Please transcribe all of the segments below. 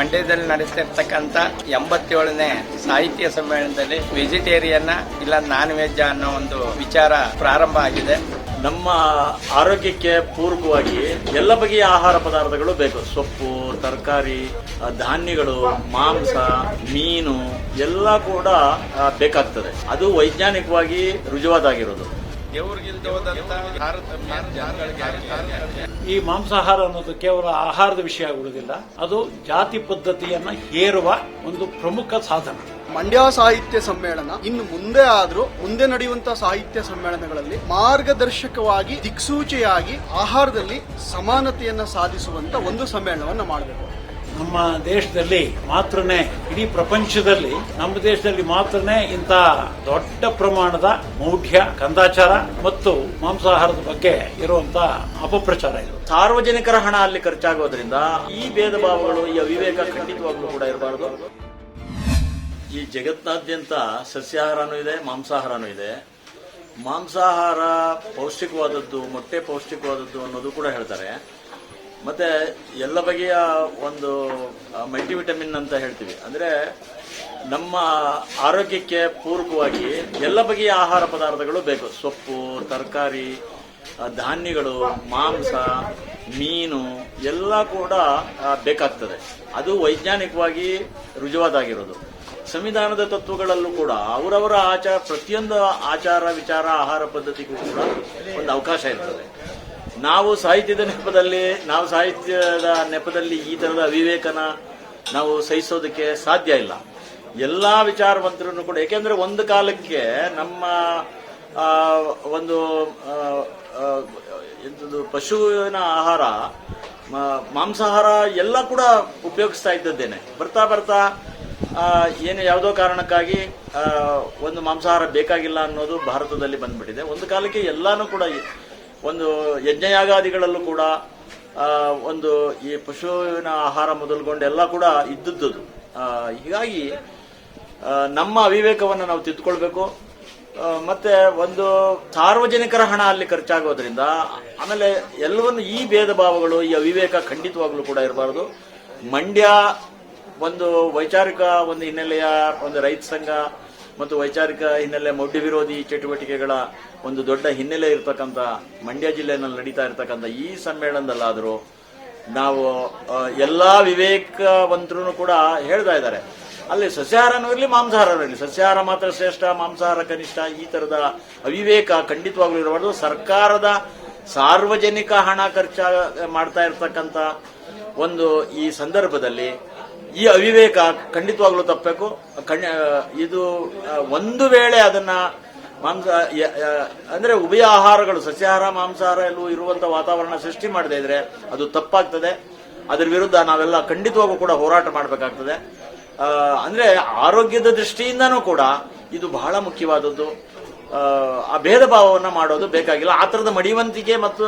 ಮಂಡ್ಯದಲ್ಲಿ ನಡೆಸ್ತಿರ್ತಕ್ಕಂಥ ಎಂಬತ್ತೇಳನೇ ಸಾಹಿತ್ಯ ಸಮ್ಮೇಳನದಲ್ಲಿ ವೆಜಿಟೇರಿಯನ್ ಇಲ್ಲ ನಾನ್ ವೆಜ್ ಅನ್ನೋ ಒಂದು ವಿಚಾರ ಪ್ರಾರಂಭ ಆಗಿದೆ. ನಮ್ಮ ಆರೋಗ್ಯಕ್ಕೆ ಪೂರಕವಾಗಿ ಎಲ್ಲ ಬಗೆಯ ಆಹಾರ ಪದಾರ್ಥಗಳು ಬೇಕು. ಸೊಪ್ಪು, ತರಕಾರಿ ಧಾನ್ಯಗಳು, ಮಾಂಸ, ಮೀನು ಎಲ್ಲ ಕೂಡ ಬೇಕಾಗ್ತದೆ. ಅದು ವೈಜ್ಞಾನಿಕವಾಗಿ ರುಜುವಾದಾಗಿರೋದು ಈ ಮಾಂಸಾಹಾರ ಅನ್ನೋದು ಕೇವಲ ಆಹಾರದ ವಿಷಯ ಆಗುವುದಿಲ್ಲ. ಅದು ಜಾತಿ ಪದ್ಧತಿಯನ್ನ ಹೇರುವ ಒಂದು ಪ್ರಮುಖ ಸಾಧನ. ಮಂಡ್ಯ ಸಾಹಿತ್ಯ ಸಮ್ಮೇಳನ ಇನ್ನು ಮುಂದೆ ಆದರೂ ಮುಂದೆ ನಡೆಯುವಂತಹ ಸಾಹಿತ್ಯ ಸಮ್ಮೇಳನಗಳಲ್ಲಿ ಮಾರ್ಗದರ್ಶಕವಾಗಿ ದಿಕ್ಸೂಚಿಯಾಗಿ ಆಹಾರದಲ್ಲಿ ಸಮಾನತೆಯನ್ನ ಸಾಧಿಸುವಂತ ಒಂದು ಸಮ್ಮೇಳನವನ್ನ ಮಾಡಬೇಕು. ನಮ್ಮ ದೇಶದಲ್ಲಿ ಮಾತ್ರನೇ, ಇಡೀ ಪ್ರಪಂಚದಲ್ಲಿ, ನಮ್ಮ ದೇಶದಲ್ಲಿ ಮಾತ್ರನೇ ಇಂಥ ದೊಡ್ಡ ಪ್ರಮಾಣದ ಮೌಢ್ಯ, ಕಂದಾಚಾರ ಮತ್ತು ಮಾಂಸಾಹಾರದ ಬಗ್ಗೆ ಇರುವಂತ ಅಪಪ್ರಚಾರ ಇದು. ಸಾರ್ವಜನಿಕರ ಹಣ ಅಲ್ಲಿ ಖರ್ಚಾಗೋದ್ರಿಂದ ಈ ಭೇದ ಭಾವಗಳು, ಈ ಅವಿವೇಕ ಖಂಡಿತವಾಗ್ಲೂ ಕೂಡ ಇರಬಾರದು. ಈ ಜಗತ್ತಿನಾದ್ಯಂತ ಸಸ್ಯಾಹಾರನೂ ಇದೆ, ಮಾಂಸಾಹಾರನೂ ಇದೆ. ಮಾಂಸಾಹಾರ ಪೌಷ್ಟಿಕವಾದದ್ದು, ಮೊಟ್ಟೆ ಪೌಷ್ಟಿಕವಾದದ್ದು ಅನ್ನೋದು ಕೂಡ ಹೇಳ್ತಾರೆ. ಮತ್ತೆ ಎಲ್ಲ ಬಗೆಯ ಒಂದು ಮಲ್ಟಿವಿಟಮಿನ್ ಅಂತ ಹೇಳ್ತೀವಿ. ಅಂದ್ರೆ ನಮ್ಮ ಆರೋಗ್ಯಕ್ಕೆ ಪೂರಕವಾಗಿ ಎಲ್ಲ ಬಗೆಯ ಆಹಾರ ಪದಾರ್ಥಗಳು ಬೇಕು. ಸೊಪ್ಪು, ತರಕಾರಿ ಧಾನ್ಯಗಳು, ಮಾಂಸ, ಮೀನು ಎಲ್ಲ ಕೂಡ ಬೇಕಾಗ್ತದೆ. ಅದು ವೈಜ್ಞಾನಿಕವಾಗಿ ರುಜುವಾದಾಗಿರೋದು. ಸಂವಿಧಾನದ ತತ್ವಗಳಲ್ಲೂ ಕೂಡ ಅವರವರ ಆಚಾರ, ಪ್ರತಿಯೊಂದು ಆಚಾರ, ವಿಚಾರ, ಆಹಾರ ಪದ್ಧತಿಗೂ ಕೂಡ ಒಂದು ಅವಕಾಶ ಇರ್ತದೆ. ನಾವು ಸಾಹಿತ್ಯದ ನೆಪದಲ್ಲಿ, ನಾವು ಸಾಹಿತ್ಯದ ನೆಪದಲ್ಲಿ ಈ ತರದ ಅವಿವೇಕನ ನಾವು ಸಹಿಸೋದಕ್ಕೆ ಸಾಧ್ಯ ಇಲ್ಲ. ಎಲ್ಲಾ ವಿಚಾರವಂತರನ್ನು ಕೂಡ, ಏಕೆಂದರೆ ಒಂದು ಕಾಲಕ್ಕೆ ನಮ್ಮ ಒಂದು ಎಂಥದ್ದು ಪಶುವಿನ ಆಹಾರ ಮಾಂಸಾಹಾರ ಎಲ್ಲ ಕೂಡ ಉಪಯೋಗಿಸ್ತಾ ಇದ್ದದ್ದೇನೆ. ಬರ್ತಾ ಬರ್ತಾ ಏನು ಯಾವುದೋ ಕಾರಣಕ್ಕಾಗಿ ಒಂದು ಮಾಂಸಾಹಾರ ಬೇಕಾಗಿಲ್ಲ ಅನ್ನೋದು ಭಾರತದಲ್ಲಿ ಬಂದ್ಬಿಟ್ಟಿದೆ. ಒಂದು ಕಾಲಕ್ಕೆ ಎಲ್ಲಾನು ಕೂಡ ಒಂದು ಯಜ್ಞಯಾಗಾದಿಗಳಲ್ಲೂ ಕೂಡ ಒಂದು ಈ ಪಶುವಿನ ಆಹಾರ ಮೊದಲುಗೊಂಡು ಎಲ್ಲ ಕೂಡ ಇದ್ದದ್ದು ಹೀಗಾಗಿ ನಮ್ಮ ಅವಿವೇಕವನ್ನು ನಾವು ತಿದ್ದುಕೊಳ್ಬೇಕು ಮತ್ತೆ ಒಂದು ಸಾರ್ವಜನಿಕರ ಹಣ ಅಲ್ಲಿ ಖರ್ಚಾಗೋದ್ರಿಂದ, ಆಮೇಲೆ ಎಲ್ಲವನ್ನು ಈ ಭೇದ ಭಾವಗಳು, ಈ ಅವಿವೇಕ ಖಂಡಿತವಾಗ್ಲೂ ಕೂಡ ಇರಬಾರದು. ಮಂಡ್ಯ ಒಂದು ವೈಚಾರಿಕ ಒಂದು ಹಿನ್ನೆಲೆಯ ಒಂದು ರೈತ ಸಂಘ ಮತ್ತು ವೈಚಾರಿಕ ಹಿನ್ನೆಲೆ ಮೌಢ್ಯ ವಿರೋಧಿ ಚಟುವಟಿಕೆಗಳ ಒಂದು ದೊಡ್ಡ ಹಿನ್ನೆಲೆ ಇರತಕ್ಕಂತ ಮಂಡ್ಯ ಜಿಲ್ಲೆಯಲ್ಲಿ ನಡೀತಾ ಇರತಕ್ಕಂತ ಈ ಸಮ್ಮೇಳನದಲ್ಲಾದರೂ ನಾವು ಎಲ್ಲ ವಿವೇಕವಂತರು ಕೂಡ ಹೇಳ್ತಾ ಇದ್ದಾರೆ. ಅಲ್ಲಿ ಸಸ್ಯಾಹಾರನೂ ಇರಲಿ, ಮಾಂಸಾಹಾರನೂ ಇರಲಿ. ಸಸ್ಯಾಹಾರ ಮಾತ್ರ ಶ್ರೇಷ್ಠ, ಮಾಂಸಾಹಾರ ಕನಿಷ್ಠ, ಈ ತರದ ಅವಿವೇಕ ಖಂಡಿತವಾಗ್ಲೂ ಇರಬಾರ್ದು. ಸರ್ಕಾರದ ಸಾರ್ವಜನಿಕ ಹಣ ಖರ್ಚ ಮಾಡ್ತಾ ಇರ್ತಕ್ಕಂಥ ಒಂದು ಈ ಸಂದರ್ಭದಲ್ಲಿ ಈ ಅವಿವೇಕ ಖಂಡಿತವಾಗ್ಲೂ ತಪ್ಪಬೇಕು. ಕಣ್ಣ ಇದು ಒಂದು ವೇಳೆ ಅದನ್ನ ಮಾಂಸ ಅಂದ್ರೆ ಉಭಯ ಆಹಾರಗಳು, ಸಸ್ಯಾಹಾರ, ಮಾಂಸಾಹಾರ ಎಲ್ಲೂ ಇರುವಂತ ವಾತಾವರಣ ಸೃಷ್ಟಿ ಮಾಡದೆ ಇದ್ರೆ ಅದು ತಪ್ಪಾಗ್ತದೆ. ಅದರ ವಿರುದ್ಧ ನಾವೆಲ್ಲ ಖಂಡಿತವಾಗೂ ಕೂಡ ಹೋರಾಟ ಮಾಡಬೇಕಾಗ್ತದೆ. ಅಂದ್ರೆ ಆರೋಗ್ಯದ ದೃಷ್ಟಿಯಿಂದನೂ ಕೂಡ ಇದು ಬಹಳ ಮುಖ್ಯವಾದದ್ದು. ಆ ಭೇದ ಭಾವವನ್ನು ಮಾಡೋದು ಬೇಕಾಗಿಲ್ಲ. ಆ ಥರದ ಮಡಿವಂತಿಕೆ ಮತ್ತು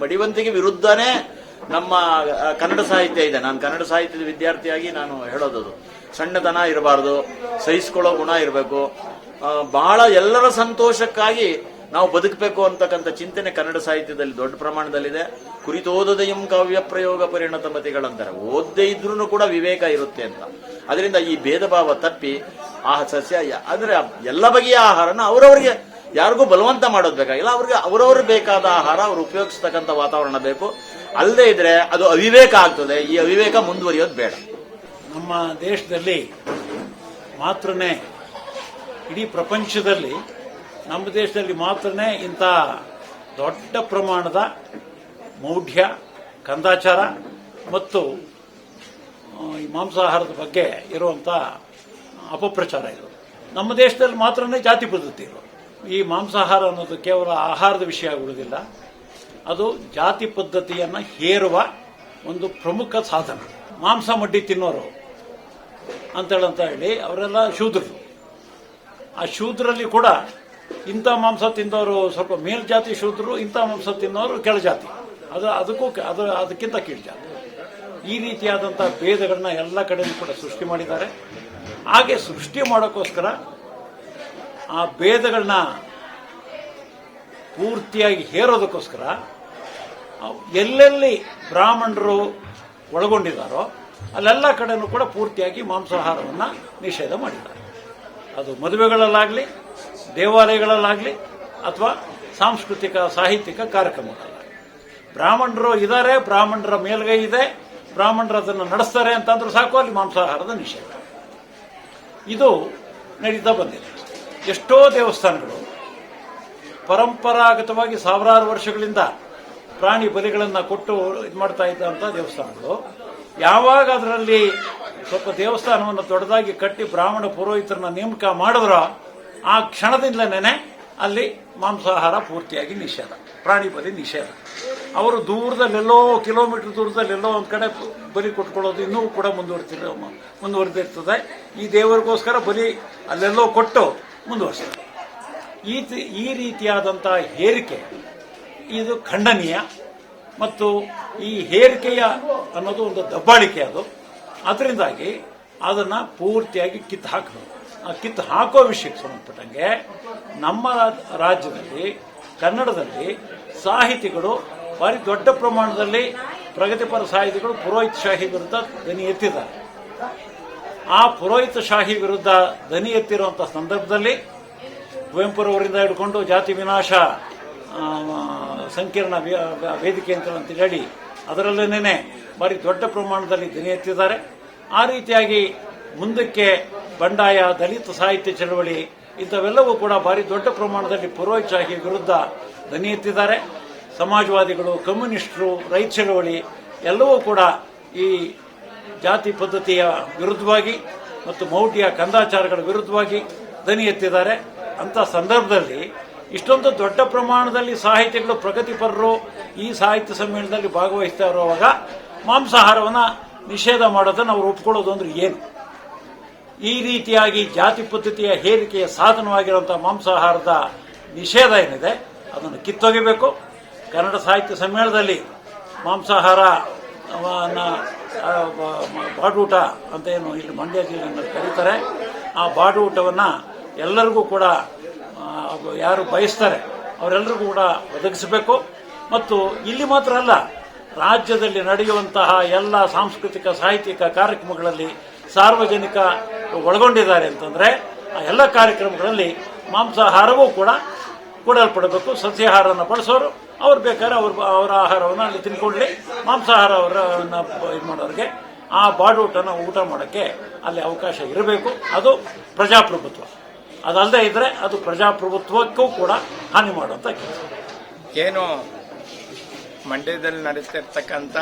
ಮಡಿವಂತಿಕೆ ವಿರುದ್ಧನೇ ನಮ್ಮ ಕನ್ನಡ ಸಾಹಿತ್ಯ ಇದೆ. ನಾನು ಕನ್ನಡ ಸಾಹಿತ್ಯದ ವಿದ್ಯಾರ್ಥಿಯಾಗಿ ನಾನು ಹೇಳೋದದು. ಸಣ್ಣತನ ಇರಬಾರ್ದು, ಸಹಿಸ್ಕೊಳ್ಳೋ ಗುಣ ಇರಬೇಕು. ಬಹಳ ಎಲ್ಲರ ಸಂತೋಷಕ್ಕಾಗಿ ನಾವು ಬದುಕಬೇಕು ಅಂತಕ್ಕಂಥ ಚಿಂತನೆ ಕನ್ನಡ ಸಾಹಿತ್ಯದಲ್ಲಿ ದೊಡ್ಡ ಪ್ರಮಾಣದಲ್ಲಿದೆ. ಕುರಿತೋದದಯಂ ಕಾವ್ಯ ಪ್ರಯೋಗ ಪರಿಣತ ಮತಿಗಳಂತಾರೆ ಓದ್ದೇ ಇದ್ರೂ ಕೂಡ ವಿವೇಕ ಇರುತ್ತೆ ಅಂತ. ಅದರಿಂದ ಈ ಭೇದ ಭಾವ ತಪ್ಪಿ ಆ ಸಸ್ಯ, ಅಂದ್ರೆ ಎಲ್ಲ ಬಗೆಯ ಆಹಾರನ ಅವರವರಿಗೆ ಯಾರಿಗೂ ಬಲವಂತ ಮಾಡೋದು ಬೇಕಾಗಿಲ್ಲ. ಅವ್ರಿಗೆ ಅವರವ್ರಿಗೆ ಬೇಕಾದ ಆಹಾರ, ಅವ್ರು ಉಪಯೋಗಿಸ್ತಕ್ಕಂಥ ವಾತಾವರಣ ಬೇಕು. ಅಲ್ಲದೆ ಇದ್ರೆ ಅದು ಅವಿವೇಕ ಆಗ್ತದೆ. ಈ ಅವಿವೇಕ ಮುಂದುವರಿಯೋದು ಬೇಡ. ನಮ್ಮ ದೇಶದಲ್ಲಿ ಮಾತ್ರನೇ ಇಡೀ ಪ್ರಪಂಚದಲ್ಲಿ, ನಮ್ಮ ದೇಶದಲ್ಲಿ ಮಾತ್ರನೇ ಇಂಥ ದೊಡ್ಡ ಪ್ರಮಾಣದ ಮೌಢ್ಯ, ಕಂದಾಚಾರ ಮತ್ತು ಈ ಮಾಂಸಾಹಾರದ ಬಗ್ಗೆ ಇರುವಂಥ ಅಪಪ್ರಚಾರ ಇದು. ನಮ್ಮ ದೇಶದಲ್ಲಿ ಮಾತ್ರನೇ ಜಾತಿ ಪದ್ಧತಿ ಇರೋದು ಈ ಮಾಂಸಾಹಾರ ಅನ್ನೋದು ಕೇವಲ ಆಹಾರದ ವಿಷಯ ಆಗುವುದಿಲ್ಲ. ಅದು ಜಾತಿ ಪದ್ಧತಿಯನ್ನು ಹೇರುವ ಒಂದು ಪ್ರಮುಖ ಸಾಧನ. ಮಾಂಸ ಮಡ್ಡಿ ತಿನ್ನೋರು ಅಂತೇಳಂತ ಹೇಳಿ ಅವರೆಲ್ಲ ಶೂದ್ರರು. ಆ ಶೂದ್ರಲ್ಲಿ ಕೂಡ ಇಂಥ ಮಾಂಸ ತಿಂದವರು ಸ್ವಲ್ಪ ಮೇಲ್ಜಾತಿ ಶೂದ್ರರು, ಇಂಥ ಮಾಂಸ ತಿನ್ನೋರು ಕೆಳಜಾತಿ ಅದು ಅದಕ್ಕೂ ಅದು ಅದಕ್ಕಿಂತ ಕೀಳ್ಜಾತಿ ಈ ರೀತಿಯಾದಂಥ ಭೇದಗಳನ್ನ ಎಲ್ಲ ಕಡೆಯೂ ಕೂಡ ಸೃಷ್ಟಿ ಮಾಡಿದ್ದಾರೆ. ಹಾಗೆ ಸೃಷ್ಟಿ ಮಾಡೋಕ್ಕೋಸ್ಕರ ಆ ಭೇದಗಳನ್ನ ಪೂರ್ತಿಯಾಗಿ ಹೇರೋದಕ್ಕೋಸ್ಕರ ಎಲ್ಲೆಲ್ಲಿ ಬ್ರಾಹ್ಮಣರು ಒಳಗೊಂಡಿದ್ದಾರೋ ಅಲ್ಲೆಲ್ಲ ಕಡೆನೂ ಕೂಡ ಪೂರ್ತಿಯಾಗಿ ಮಾಂಸಾಹಾರವನ್ನು ನಿಷೇಧ ಮಾಡಿದ್ದಾರೆ. ಅದು ಮದುವೆಗಳಲ್ಲಾಗಲಿ, ದೇವಾಲಯಗಳಲ್ಲಾಗಲಿ ಅಥವಾ ಸಾಂಸ್ಕೃತಿಕ, ಸಾಹಿತ್ಯಿಕ ಕಾರ್ಯಕ್ರಮಗಳಲ್ಲಾಗಲಿ. ಬ್ರಾಹ್ಮಣರು ಇದ್ದಾರೆ ಬ್ರಾಹ್ಮಣರ ಮೇಲ್ಗೈ ಇದೆ, ಬ್ರಾಹ್ಮಣರು ಅದನ್ನು ನಡೆಸ್ತಾರೆ ಅಂತಂದ್ರೆ ಸಾಕು, ಅಲ್ಲಿ ಮಾಂಸಾಹಾರದ ನಿಷೇಧ. ಇದು ನಡೀತಾ ಬಂದಿದೆ. ಎಷ್ಟೋ ದೇವಸ್ಥಾನಗಳು ಪರಂಪರಾಗತವಾಗಿ ಸಾವಿರಾರು ವರ್ಷಗಳಿಂದ ಪ್ರಾಣಿ ಬಲಿಗಳನ್ನು ಕೊಟ್ಟು ಇದು ಮಾಡ್ತಾ ಇದ್ದಂಥ ದೇವಸ್ಥಾನಗಳು. ಯಾವಾಗ ಅದರಲ್ಲಿ ಸ್ವಲ್ಪ ದೇವಸ್ಥಾನವನ್ನು ದೊಡ್ಡದಾಗಿ ಕಟ್ಟಿ ಬ್ರಾಹ್ಮಣ ಪುರೋಹಿತರನ್ನ ನೇಮಕ ಮಾಡಿದ್ರ, ಆ ಕ್ಷಣದಿಂದಲೇ ಅಲ್ಲಿ ಮಾಂಸಾಹಾರ ಪೂರ್ತಿಯಾಗಿ ನಿಷೇಧ, ಪ್ರಾಣಿ ಬಲಿ ನಿಷೇಧ. ಅವರು ದೂರದಲ್ಲೆಲ್ಲೋ ಕಿಲೋಮೀಟರ್ ದೂರದಲ್ಲೆಲ್ಲೋ ಒಂದು ಕಡೆ ಬಲಿ ಕೊಟ್ಕೊಳ್ಳೋದು ಇನ್ನೂ ಕೂಡ ಮುಂದುವರಿತಿದೆ ಮುಂದುವರೆದಿರ್ತದೆ. ಈ ದೇವರಿಗೋಸ್ಕರ ಬಲಿ ಅಲ್ಲೆಲ್ಲೋ ಕೊಟ್ಟು ಮುಂದುವರಿಸ್ತಾರೆ ಈ ಈ ಹೇರಿಕೆ ಇದು ಖಂಡನೀಯ ಮತ್ತು ಈ ಹೇರಿಕೆಯ ಅನ್ನೋದು ಒಂದು ದಬ್ಬಾಳಿಕೆ ಅದು. ಅದರಿಂದಾಗಿ ಅದನ್ನ ಪೂರ್ತಿಯಾಗಿ ಕಿತ್ತು ಹಾಕಬೇಕು. ಆ ಕಿತ್ತು ಹಾಕೋ ವಿಷಯಕ್ಕೆ ಸಂಬಂಧಪಟ್ಟಂಗೆ ನಮ್ಮ ರಾಜ್ಯದಲ್ಲಿ, ಕನ್ನಡದಲ್ಲಿ ಸಾಹಿತಿಗಳು ಭಾರಿ ದೊಡ್ಡ ಪ್ರಮಾಣದಲ್ಲಿ ಪ್ರಗತಿಪರ ಸಾಹಿತಿಗಳು ಪುರೋಹಿತಶಾಹಿ ವಿರುದ್ಧ ದನಿ ಎತ್ತಿದ್ದಾರೆ. ಆ ಪುರೋಹಿತಶಾಹಿ ವಿರುದ್ಧ ದನಿ ಎತ್ತಿರುವಂಥ ಸಂದರ್ಭದಲ್ಲಿ ಕುವೆಂಪುರವರಿಂದ ಹಿಡ್ಕೊಂಡು ಜಾತಿ ವಿನಾಶ ಸಂಕೀರ್ಣ ವೇದಿಕೆ ಅಂತ ಹೇಳಿ ಅದರಲ್ಲೇನೆ ಭಾರಿ ದೊಡ್ಡ ಪ್ರಮಾಣದಲ್ಲಿ ಧ್ವನಿ ಎತ್ತಿದ್ದಾರೆ. ಆ ರೀತಿಯಾಗಿ ಮುಂದಕ್ಕೆ ಬಂಡಾಯ, ದಲಿತ ಸಾಹಿತ್ಯ ಚಳವಳಿ ಇಂಥವೆಲ್ಲವೂ ಕೂಡ ಭಾರಿ ದೊಡ್ಡ ಪ್ರಮಾಣದಲ್ಲಿ ಪುರೋಹಿತಶಾಹಿ ವಿರುದ್ಧ ದನಿ ಎತ್ತಿದ್ದಾರೆ. ಸಮಾಜವಾದಿಗಳು, ಕಮ್ಯುನಿಸ್ಟರು, ರೈತ ಚಳವಳಿ ಎಲ್ಲವೂ ಕೂಡ ಈ ಜಾತಿ ಪದ್ಧತಿಯ ವಿರುದ್ಧವಾಗಿ ಮತ್ತು ಮೌಢ್ಯ ಕಂದಾಚಾರಗಳ ವಿರುದ್ಧವಾಗಿ ದನಿ ಎತ್ತಿದ್ದಾರೆ. ಅಂತ ಸಂದರ್ಭದಲ್ಲಿ ಇಷ್ಟೊಂದು ದೊಡ್ಡ ಪ್ರಮಾಣದಲ್ಲಿ ಸಾಹಿತಿಗಳು ಪ್ರಗತಿಪರರು ಈ ಸಾಹಿತ್ಯ ಸಮ್ಮೇಳನದಲ್ಲಿ ಭಾಗವಹಿಸ್ತಾ ಇರುವಾಗ ಮಾಂಸಾಹಾರವನ್ನು ನಿಷೇಧ ಮಾಡೋದನ್ನು ಅವ್ರು ಒಪ್ಕೊಳ್ಳೋದು ಅಂದ್ರೆ ಏನು? ಈ ರೀತಿಯಾಗಿ ಜಾತಿ ಪದ್ಧತಿಯ ಹೇರಿಕೆಯ ಸಾಧನವಾಗಿರುವಂಥ ಮಾಂಸಾಹಾರದ ನಿಷೇಧ ಏನಿದೆ, ಅದನ್ನು ಕಿತ್ತೊಗಿಬೇಕು. ಕನ್ನಡ ಸಾಹಿತ್ಯ ಸಮ್ಮೇಳನದಲ್ಲಿ ಮಾಂಸಾಹಾರ ಬಾಡೂಟ ಅಂತ ಏನು ಇಲ್ಲಿ ಮಂಡ್ಯ ಜಿಲ್ಲೆಯಲ್ಲಿ ಕರೀತಾರೆ. ಆ ಬಾಡೂಟವನ್ನು ಎಲ್ಲರಿಗೂ ಕೂಡ ಯಾರು ಬಯಸ್ತಾರೆ ಅವರೆಲ್ಲರಿಗೂ ಕೂಡ ಒದಗಿಸಬೇಕು. ಮತ್ತು ಇಲ್ಲಿ ಮಾತ್ರ ಅಲ್ಲ, ರಾಜ್ಯದಲ್ಲಿ ನಡೆಯುವಂತಹ ಎಲ್ಲ ಸಾಂಸ್ಕೃತಿಕ, ಸಾಹಿತ್ಯಿಕ ಕಾರ್ಯಕ್ರಮಗಳಲ್ಲಿ ಸಾರ್ವಜನಿಕ ಒಳಗೊಂಡಿದ್ದಾರೆ ಅಂತಂದ್ರೆ, ಆ ಎಲ್ಲ ಕಾರ್ಯಕ್ರಮಗಳಲ್ಲಿ ಮಾಂಸಾಹಾರವೂ ಕೂಡ ಕೊಡಲ್ಪಡಬೇಕು. ಸಸ್ಯಾಹಾರನ ಬಳಸೋರು, ಅವ್ರು ಬೇಕಾದ್ರೆ ಅವ್ರ, ಅವರ ಆಹಾರವನ್ನು ಅಲ್ಲಿ ತಿನ್ಕೊಳ್ಳಿ. ಮಾಂಸಾಹಾರ ಅವರನ್ನ ಇದು ಮಾಡೋರಿಗೆ, ಆ ಬಾಡೂಟನ ಊಟ ಮಾಡೋಕ್ಕೆ ಅಲ್ಲಿ ಅವಕಾಶ ಇರಬೇಕು. ಅದು ಪ್ರಜಾಪ್ರಭುತ್ವ. ಅದಲ್ಲದೆ ಇದ್ರೆ ಅದು ಪ್ರಜಾಪ್ರಭುತ್ವಕ್ಕೂ ಕೂಡ ಹಾನಿ ಮಾಡುವಂತ ಕೆಲಸ. ಏನು ಮಂಡ್ಯದಲ್ಲಿ ನಡೀತಿರ್ತಕ್ಕಂಥ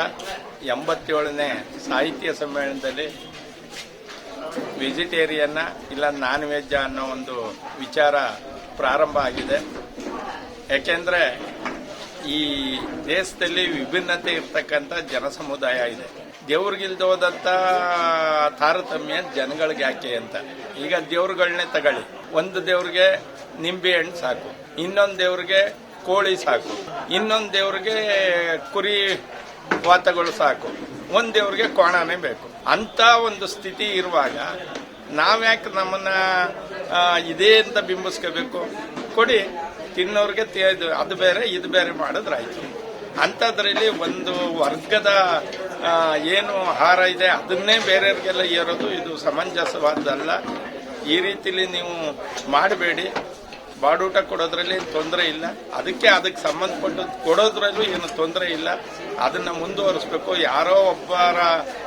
ಎಂಬತ್ತೇಳನೇ ಸಾಹಿತ್ಯ ಸಮ್ಮೇಳನದಲ್ಲಿ ವೆಜಿಟೇರಿಯನ್ನ ಇಲ್ಲ ನಾನ್ ವೆಜ್ ಅನ್ನೋ ಒಂದು ವಿಚಾರ ಪ್ರಾರಂಭ ಆಗಿದೆ. ಯಾಕೆಂದ್ರೆ ಈ ದೇಶದಲ್ಲಿ ವಿಭಿನ್ನತೆ ಇರ್ತಕ್ಕಂಥ ಜನ ಸಮುದಾಯ ಇದೆ ದೇವ್ರಿಗಿಲ್ದೋದಂಥ ತಾರತಮ್ಯ ಜನಗಳಿಗೆ ಯಾಕೆ ಅಂತ. ಈಗ ದೇವ್ರುಗಳನ್ನೇ ತಗೊಳ್ಳಿ. ಒಂದು ದೇವ್ರಿಗೆ ನಿಂಬೆ ಹಣ್ಣು ಸಾಕು, ಇನ್ನೊಂದು ದೇವ್ರಿಗೆ ಕೋಳಿ ಸಾಕು, ಇನ್ನೊಂದು ದೇವ್ರಿಗೆ ಕುರಿ ವಾತಗಳು ಸಾಕು, ಒಂದು ದೇವ್ರಿಗೆ ಕೋಣನೇ ಬೇಕು. ಅಂತ ಒಂದು ಸ್ಥಿತಿ ಇರುವಾಗ ನಾವ್ಯಾಕೆ ನಮ್ಮನ್ನ ಇದೇ ಅಂತ ಬಿಂಬಿಸ್ಕೋಬೇಕು? ಕೊಡಿ, ತಿನ್ನೋರಿಗೆ ಅದು ಬೇರೆ, ಇದು ಬೇರೆ ಮಾಡಿದ್ರಾಯ್ತು. ಅಂಥದ್ರಲ್ಲಿ ಒಂದು ವರ್ಗದ ಏನು ಆಹಾರ ಇದೆ, ಅದನ್ನೇ ಬೇರೆಯವ್ರಿಗೆಲ್ಲ ಏರೋದು, ಇದು ಸಮಂಜಸವಾದಲ್ಲ ಈ ರೀತಿಲಿ ನೀವು ಮಾಡಬೇಡಿ. ಬಾಡೂಟ ಕೊಡೋದ್ರಲ್ಲಿ ತೊಂದರೆ ಇಲ್ಲ. ಅದಕ್ಕೆ ಅದಕ್ಕೆ ಸಂಬಂಧಪಟ್ಟು ಕೊಡೋದ್ರಲ್ಲೂ ಏನು ತೊಂದರೆ ಇಲ್ಲ. ಅದನ್ನ ಮುಂದುವರಿಸಬೇಕು. ಯಾರೋ ಒಬ್ಬರ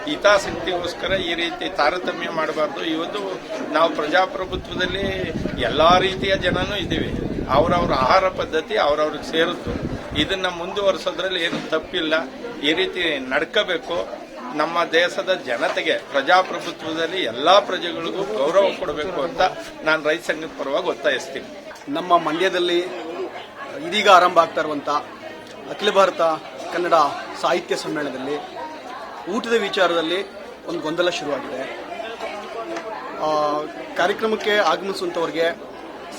ಹಿತಾಸಕ್ತಿಗೋಸ್ಕರ ಈ ರೀತಿ ತಾರತಮ್ಯ ಮಾಡಬಾರ್ದು. ಇವತ್ತು ನಾವು ಪ್ರಜಾಪ್ರಭುತ್ವದಲ್ಲಿ ಎಲ್ಲ ರೀತಿಯ ಜನನೂ ಇದ್ದೀವಿ. ಅವರವ್ರ ಆಹಾರ ಪದ್ಧತಿ ಅವ್ರವ್ರಿಗೆ ಸೇರುತ್ತೆ. ಇದನ್ನ ಮುಂದುವರಿಸೋದ್ರಲ್ಲಿ ಏನು ತಪ್ಪಿಲ್ಲ. ಈ ರೀತಿ ನಡ್ಕೋಬೇಕು. ನಮ್ಮ ದೇಶದ ಜನತೆಗೆ ಪ್ರಜಾಪ್ರಭುತ್ವದಲ್ಲಿ ಎಲ್ಲಾ ಪ್ರಜೆಗಳಿಗೂ ಗೌರವ ಕೊಡಬೇಕು ಅಂತ ನಾನು ರೈತ ಸಂಘದ ಪರವಾಗಿ ಒತ್ತಾಯಿಸ್ತೀನಿ. ನಮ್ಮ ಮಂಡ್ಯದಲ್ಲಿ ಇದೀಗ ಆರಂಭ ಆಗ್ತಾ ಇರುವಂತ ಅಖಿಲ ಭಾರತ ಕನ್ನಡ ಸಾಹಿತ್ಯ ಸಮ್ಮೇಳನದಲ್ಲಿ ಊಟದ ವಿಚಾರದಲ್ಲಿ ಒಂದು ಗೊಂದಲ ಶುರುವಾಗಿದೆ. ಕಾರ್ಯಕ್ರಮಕ್ಕೆ ಆಗಮಿಸುವಂಥವ್ರಿಗೆ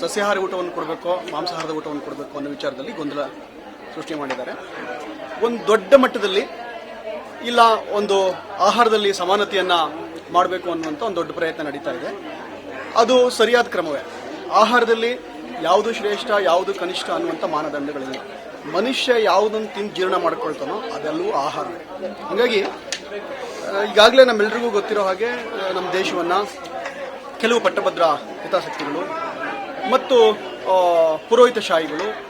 ಸಸ್ಯಾಹಾರ ಊಟವನ್ನು ಕೊಡಬೇಕು, ಮಾಂಸಾಹಾರದ ಊಟವನ್ನು ಕೊಡಬೇಕು ಅನ್ನೋ ವಿಚಾರದಲ್ಲಿ ಗೊಂದಲ ಸೃಷ್ಟಿ ಮಾಡಿದ್ದಾರೆ. ಒಂದು ದೊಡ್ಡ ಮಟ್ಟದಲ್ಲಿ ಇಲ್ಲ, ಒಂದು ಆಹಾರದಲ್ಲಿ ಸಮಾನತೆಯನ್ನು ಮಾಡಬೇಕು ಅನ್ನುವಂಥ ಒಂದು ದೊಡ್ಡ ಪ್ರಯತ್ನ ನಡೀತಾ ಇದೆ. ಅದು ಸರಿಯಾದ ಕ್ರಮವೇ. ಆಹಾರದಲ್ಲಿ ಯಾವುದು ಶ್ರೇಷ್ಠ, ಯಾವುದು ಕನಿಷ್ಠ ಅನ್ನುವಂಥ ಮಾನದಂಡಗಳಿಲ್ಲ. ಮನುಷ್ಯ ಯಾವುದನ್ನು ತಿಂದು ಜೀರ್ಣ ಮಾಡ್ಕೊಳ್ತಾನೋ ಅದೆಲ್ಲವೂ ಆಹಾರ. ಹಾಗಾಗಿ ಈಗಾಗಲೇ ನಮ್ಮೆಲ್ರಿಗೂ ಗೊತ್ತಿರೋ ಹಾಗೆ ನಮ್ಮ ದೇಶವನ್ನು ಕೆಲವು ಪಟ್ಟಭದ್ರ ಹಿತಾಸಕ್ತಿಗಳು ಮತ್ತು ಪುರೋಹಿತ ಪುರೋಹಿತಶಾಹಿಗಳು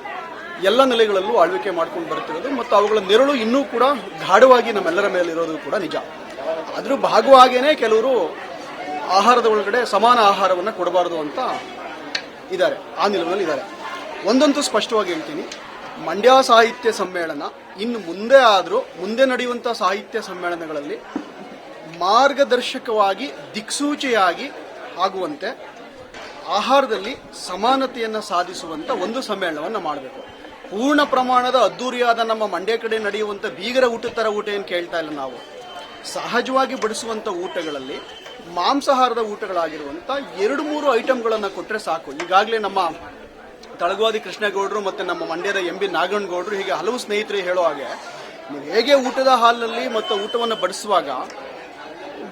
ಎಲ್ಲ ನೆಲೆಗಳಲ್ಲೂ ಆಳ್ವಿಕೆ ಮಾಡ್ಕೊಂಡು ಬರ್ತಿರೋದು ಮತ್ತು ಅವುಗಳ ನೆರಳು ಇನ್ನೂ ಕೂಡ ಗಾಢವಾಗಿ ನಮ್ಮೆಲ್ಲರ ಮೇಲೆ ಇರೋದು ಕೂಡ ನಿಜ. ಅದ್ರ ಭಾಗವಾಗೇನೆ ಕೆಲವರು ಆಹಾರದ ಒಳಗಡೆ ಸಮಾನ ಆಹಾರವನ್ನು ಕೊಡಬಾರದು ಅಂತ ಇದ್ದಾರೆ. ಆ ನಿಲುವಿನಲ್ಲಿ ಇದ್ದಾರೆ. ಒಂದಂತೂ ಸ್ಪಷ್ಟವಾಗಿ ಹೇಳ್ತೀನಿ. ಮಂಡ್ಯ ಸಾಹಿತ್ಯ ಸಮ್ಮೇಳನ ಇನ್ನು ಮುಂದೆ ಆದರೂ, ಮುಂದೆ ನಡೆಯುವಂಥ ಸಾಹಿತ್ಯ ಸಮ್ಮೇಳನಗಳಲ್ಲಿ ಮಾರ್ಗದರ್ಶಕವಾಗಿ, ದಿಕ್ಸೂಚಿಯಾಗಿ ಆಗುವಂತೆ ಆಹಾರದಲ್ಲಿ ಸಮಾನತೆಯನ್ನು ಸಾಧಿಸುವಂಥ ಒಂದು ಸಮ್ಮೇಳನವನ್ನು ಮಾಡಬೇಕು. ಪೂರ್ಣ ಪ್ರಮಾಣದ ಅದ್ದೂರಿಯಾದ ನಮ್ಮ ಮಂಡ್ಯ ಕಡೆ ನಡೆಯುವಂಥ ಬೀಗರ ಊಟದ ಥರ ಊಟ ಏನು ಕೇಳ್ತಾ ಇಲ್ಲ ನಾವು. ಸಹಜವಾಗಿ ಬಡಿಸುವಂಥ ಊಟಗಳಲ್ಲಿ ಮಾಂಸಾಹಾರದ ಊಟಗಳಾಗಿರುವಂಥ ಎರಡು ಮೂರು ಐಟಮ್ಗಳನ್ನು ಕೊಟ್ಟರೆ ಸಾಕು. ಈಗಾಗಲೇ ನಮ್ಮ ತಳಗವಾದಿ ಕೃಷ್ಣೇಗೌಡರು ಮತ್ತು ನಮ್ಮ ಮಂಡ್ಯದ ಎಂ ಬಿ ನಾಗಣ್ಣಗೌಡರು ಹೀಗೆ ಹಲವು ಸ್ನೇಹಿತರು ಹೇಳೋ ಹಾಗೆ, ನೀವು ಹೇಗೆ ಊಟದ ಹಾಲಲ್ಲಿ ಮತ್ತು ಊಟವನ್ನು ಬಡಿಸುವಾಗ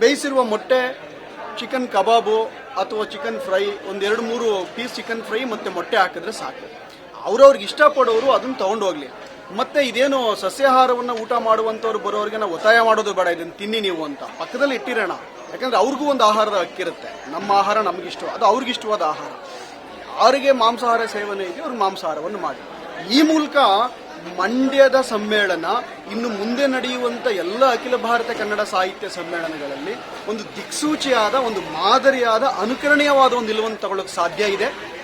ಬೇಯಿಸಿರುವ ಮೊಟ್ಟೆ ಚಿಕನ್ ಕಬಾಬು ಅಥವಾ ಚಿಕನ್ ಫ್ರೈ ಒಂದೆರಡು ಮೂರು ಪೀಸ್ ಚಿಕನ್ ಫ್ರೈ ಮತ್ತು ಮೊಟ್ಟೆ ಹಾಕಿದ್ರೆ ಸಾಕು. ಅವ್ರವ್ರಿಗೆ ಇಷ್ಟಪಡೋರು ಅದನ್ನು ತಗೊಂಡು ಹೋಗ್ಲಿ. ಮತ್ತೆ ಇದೇನು ಸಸ್ಯಾಹಾರವನ್ನು ಊಟ ಮಾಡುವಂಥವ್ರು ಬರೋರಿಗೆ ನಾವು ಒತ್ತಾಯ ಮಾಡೋದು ಬೇಡ, ಇದನ್ನು ತಿನ್ನಿ ನೀವು ಅಂತ. ಪಕ್ಕದಲ್ಲಿ ಇಟ್ಟಿರೋಣ. ಯಾಕಂದ್ರೆ ಅವ್ರಿಗೂ ಒಂದು ಆಹಾರದ ಹಕ್ಕಿರುತ್ತೆ ನಮ್ಮ ಆಹಾರ ನಮಗಿಷ್ಟ ಅದು ಅವ್ರಿಗಿಷ್ಟವಾದ ಆಹಾರ. ಯಾರಿಗೆ ಮಾಂಸಾಹಾರ ಸೇವನೆ ಇದೆ, ಅವ್ರು ಮಾಂಸಾಹಾರವನ್ನು ಮಾಡಿ. ಈ ಮೂಲಕ ಮಂಡ್ಯದ ಸಮ್ಮೇಳನ, ಇನ್ನು ಮುಂದೆ ನಡೆಯುವಂತ ಎಲ್ಲ ಅಖಿಲ ಭಾರತ ಕನ್ನಡ ಸಾಹಿತ್ಯ ಸಮ್ಮೇಳನಗಳಲ್ಲಿ ಒಂದು ದಿಕ್ಸೂಚಿಯಾದ, ಒಂದು ಮಾದರಿಯಾದ, ಅನುಕರಣೀಯವಾದ ಒಂದು ನಿಲುವನ್ನು ತಗೊಳ್ಳೋಕೆ ಸಾಧ್ಯ ಇದೆ.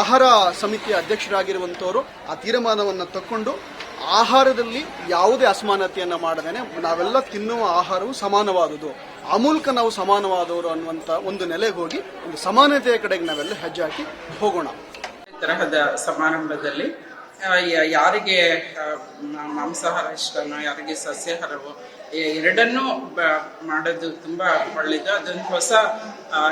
ಆಹಾರ ಸಮಿತಿಯ ಅಧ್ಯಕ್ಷರಾಗಿರುವಂಥವರು ಆ ತೀರ್ಮಾನವನ್ನು ತಕ್ಕೊಂಡು ಆಹಾರದಲ್ಲಿ ಯಾವುದೇ ಅಸಮಾನತೆಯನ್ನು ಮಾಡದೇನೆ ನಾವೆಲ್ಲ ತಿನ್ನುವ ಆಹಾರವು ಸಮಾನವಾದುದು. ಆ ಮೂಲಕ ನಾವು ಸಮಾನವಾದವರು ಅನ್ನುವಂಥ ಒಂದು ನೆಲೆಗೆ ಹೋಗಿ ಒಂದು ಸಮಾನತೆಯ ಕಡೆಗೆ ನಾವೆಲ್ಲ ಹೆಜ್ಜೆ ಹಾಕಿ ಹೋಗೋಣ. ತರಹದ ಸಮಾರಂಭದಲ್ಲಿ ಯಾರಿಗೆ ಮಾಂಸಾಹಾರ ಇಷ್ಟನೋ, ಯಾರಿಗೆ ಸಸ್ಯಾಹಾರವೋ ಎರಡನ್ನೂ ಮಾಡೋದು ತುಂಬಾ ಒಳ್ಳೇದು. ಅದೊಂದು ಹೊಸ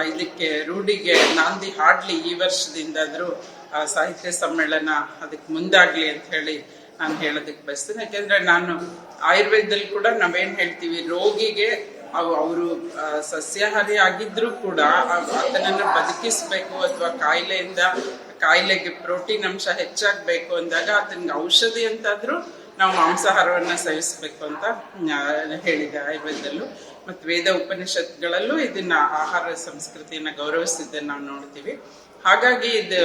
ಇದಕ್ಕೆ ರೂಢಿಗೆ ನಾಂದಿ ಹಾಡ್ಲಿ ಈ ವರ್ಷದಿಂದಾದ್ರೂ ಆ, ಸಾಹಿತ್ಯ ಸಮ್ಮೇಳನ ಅದಕ್ಕೆ ಮುಂದಾಗ್ಲಿ ಅಂತ ಹೇಳಿ ನಾನು ಹೇಳೋದಕ್ಕೆ ಬಯಸ್ತೇನೆ. ಯಾಕೆಂದ್ರೆ ನಾನು ಆಯುರ್ವೇದದಲ್ಲಿ ಕೂಡ ನಾವೇನ್ ಹೇಳ್ತೀವಿ ರೋಗಿಗೆ ಅವರು ಸಸ್ಯಾಹಾರಿ ಆಗಿದ್ರೂ ಕೂಡ ಆತನನ್ನ ಬದುಕಿಸ್ಬೇಕು ಅಥವಾ ಕಾಯಿಲೆಯಿಂದ ಕಾಯಿಲೆಗೆ ಪ್ರೋಟೀನ್ ಅಂಶ ಹೆಚ್ಚಾಗಬೇಕು ಅಂದಾಗ ಆತನಿಗೆ ಔಷಧಿ ಅಂತಾದ್ರೂ ನಾವು ಮಾಂಸಾಹಾರವನ್ನು ಸೇವಿಸಬೇಕು ಅಂತ ಹೇಳಿದೆ ಆಯುರ್ವೇದದಲ್ಲೂ. ಮತ್ತು ವೇದ ಉಪನಿಷತ್ಗಳಲ್ಲೂ ಇದನ್ನ ಆಹಾರ ಸಂಸ್ಕೃತಿಯನ್ನ ಗೌರವಿಸಿದ್ದನ್ನು ನಾವು ನೋಡ್ತೀವಿ. ಹಾಗಾಗಿ ಇದು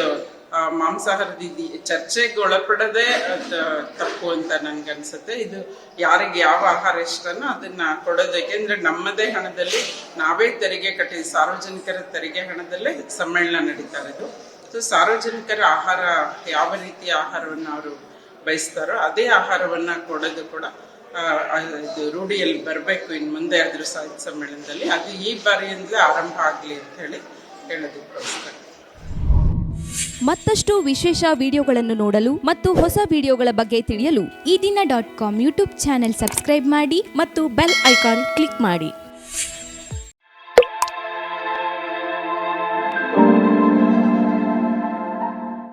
ಮಾಂಸಾಹಾರದ ಚರ್ಚೆಗೆ ಒಳಪಡದೆ ತಪ್ಪು ಅಂತ ನನ್ಗನ್ಸುತ್ತೆ. ಇದು ಯಾರಿಗೆ ಯಾವ ಆಹಾರ ಇಷ್ಟನೋ ಅದನ್ನ ಕೊಡೋದು ಯಾಕೆಂದ್ರೆ ನಮ್ಮದೇ ಹಣದಲ್ಲಿ, ನಾವೇ ತೆರಿಗೆ ಕಟ್ಟಿ, ಸಾರ್ವಜನಿಕರ ತೆರಿಗೆ ಹಣದಲ್ಲೇ ಸಮ್ಮೇಳನ ನಡೀತಾ ಇರೋದು ಸೊ, ಸಾರ್ವಜನಿಕರ ಆಹಾರ, ಯಾವ ರೀತಿಯ ಆಹಾರವನ್ನು ಅವರು ಬಯಸ್ತಾರೋ ಅದೇ ಆಹಾರವನ್ನು ಕೊಡೋದು ಕೂಡ ಇದು ರೂಢಿಯಲ್ಲಿ ಬರಬೇಕು ಇನ್ನು ಮುಂದೆ ಅದ್ರ ಸಾಹಿತ್ಯ ಸಮ್ಮೇಳನದಲ್ಲಿ. ಅದು ಈ ಬಾರಿಯಿಂದಲೇ ಆರಂಭ ಆಗಲಿ ಅಂತ ಹೇಳಿ ಹೇಳೋದಕ್ಕೆ ಬಯಸ್ತೇನೆ ಮತ್ತಷ್ಟು ವಿಶೇಷ ವಿಡಿಯೋಗಳನ್ನು ನೋಡಲು ಮತ್ತು ಹೊಸ ವಿಡಿಯೋಗಳ ಬಗ್ಗೆ ತಿಳಿಯಲು Ee Dina dot com YouTube channel subscribe ಮಾಡಿ ಮತ್ತು ಬೆಲ್ ಐಕಾನ್ ಕ್ಲಿಕ್ ಮಾಡಿ.